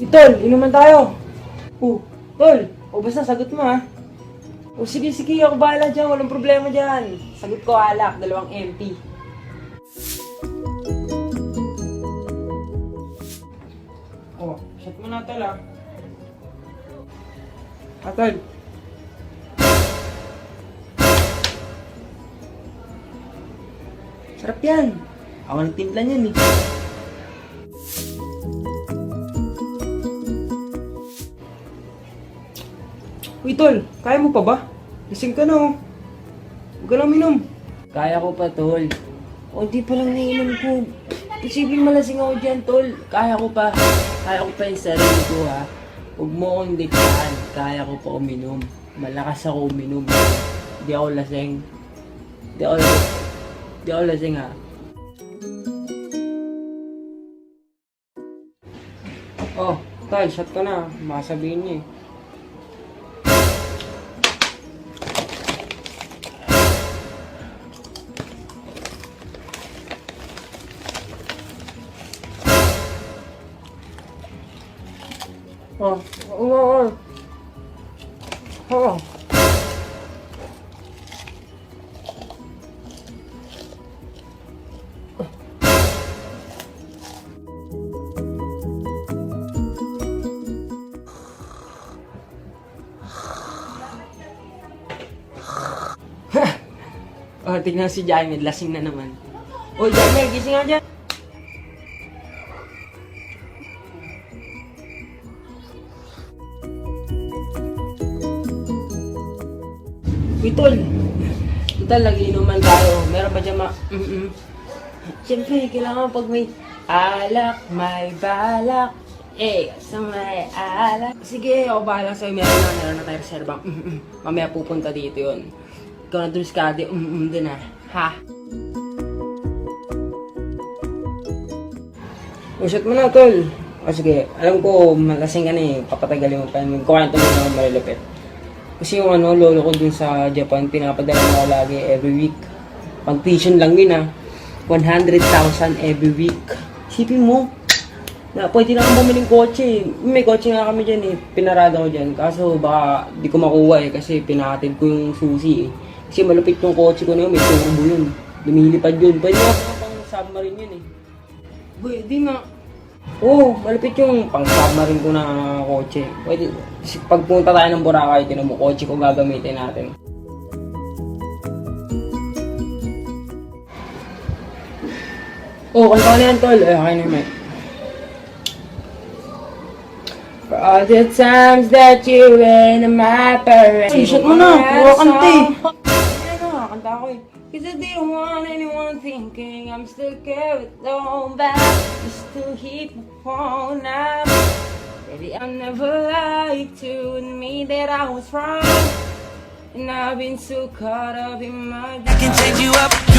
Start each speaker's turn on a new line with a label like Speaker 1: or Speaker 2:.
Speaker 1: Eh, Tol, inuman tayo. Oh, Tol, o basta sagot mo ha. O sige, sige, ako bahala dyan, walang problema dyan. Sagot ko alak, dalawang MP. Oh, shot mo na tol tol. Sarap yan. Ako nagtimpla niyan eh. Uy, tol, kaya mo pa ba? Gising ka na oh. Huwag ka lang minom. Kaya ko pa, tol. O, di pa lang nainom ko. Posibleng malasing ako dyan, tol. Kaya ko pa. Kaya ko pa yung sarili ko, ha. Huwag mo akong diktaan. Kaya ko pa uminom. Malakas ako uminom. Di ako lasing. Di ako lasing. Di ako lasing, ha. Oh, tol, shot ka na. Makasabihin niya eh. Oh, oo, oo. Oo. oh, tignan si Jaime, lasing na naman. Oh, Jaime, gising nga dyan. Uy, tol. Total, nagiinuman tayo. Meron ba dyan ma... Mm-mm. Siyempre, kailangan pag may alak, may balak. Eh, sa may alak. Sige, ako bahala sa'yo. Meron na, meron na tayo reservang. Mm-mm. Mamaya pupunta dito yun. Ikaw na dun skade. Mm-mm din ah. Ha? Usot mo na, tol. O sige, alam ko, malasing ka na eh. Papatagalin mo pa yun. Kukwento mo na malulupit. Kasi yung ano, lolo ko dun sa Japan, pinapadala ako lagi every week. Pang tuition lang yun ah. 100,000 every week. Isipin mo, na pwede na akong bumiling kotse. May kotse nga kami dyan eh. Pinarada ko dyan. Kaso baka di ko makuha eh kasi pinatid ko yung susi eh. Kasi malupit yung kotse ko na yun. May turbo yun. Lumilipad yun. Pwede nga pang submarine yun eh. Di nga. Oo, oh, malapit yung pang submarine ko na kotse. Pwede, pagpunta tayo ng Boracay, tinan mo, kotse ko gagamitin natin. Oh, kanta ka na yan, tol. Eh, okay na yun, For all the times that you rain in my parade. Ay, shot mo na. Puro kanta eh. Ano, kanta ko eh. Cause I didn't want anyone thinking I'm still carried on back? Just to keep my phone up. Baby, I never lied to admit that I was wrong And I've been so caught up in my
Speaker 2: I can change you up.